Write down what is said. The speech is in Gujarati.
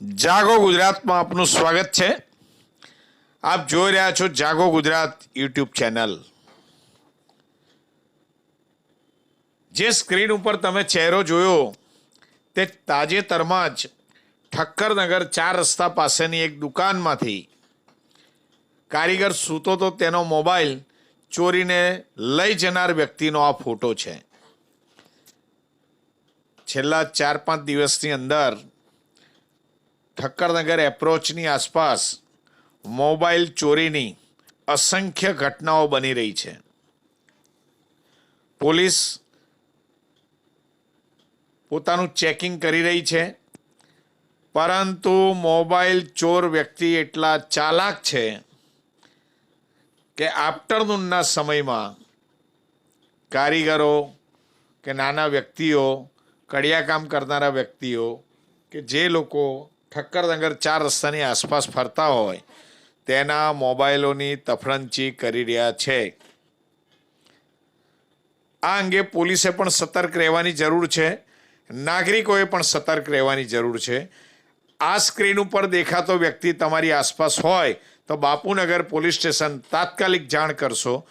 જાગો ગુજરાતમાં આપનું સ્વાગત છે. આપ જોઈ રહ્યા છો જાગો ગુજરાત યુટ્યુબ ચેનલ. જે સ્ક્રીન ઉપર તમે ચહેરો જોયો, તે તાજેતરમાં જ ઠક્કરનગર ચાર રસ્તા પાસેની એક દુકાનમાંથી કારીગર સૂતો તો તેનો મોબાઈલ ચોરીને લઈ જનાર વ્યક્તિનો આ ફોટો છે. છેલ્લા ચાર પાંચ દિવસની અંદર ઠક્કરનગર એપ્રોચની આસપાસ મોબાઈલ ચોરીની અસંખ્ય ઘટનાઓ બની રહી છે. પોલીસ પોતાનું ચેકિંગ કરી રહી છે. પરંતુ મોબાઈલ ચોર વ્યક્તિ એટલા ચાલાક છે કે આફ્ટરનૂનના સમયમાં કારીગરો કે નાના વ્યક્તિઓ કડિયા કામ કરનારા વ્યક્તિઓ કે જે લોકો ઠક્કરનગર ચાર રસ્તાની આસપાસ ફરતા હોય, તેના મોબાઈલોની તફરંચી કરી રહ્યા છે. આ અંગે પોલીસે પણ સતર્ક રહેવાની જરૂર છે. નાગરિકોએ પણ સતર્ક રહેવાની જરૂર છે. આ સ્ક્રીન ઉપર દેખાતો વ્યક્તિ તમારી આસપાસ હોય તો બાપુનગર પોલીસ સ્ટેશન તાત્કાલિક જાણ કરશો.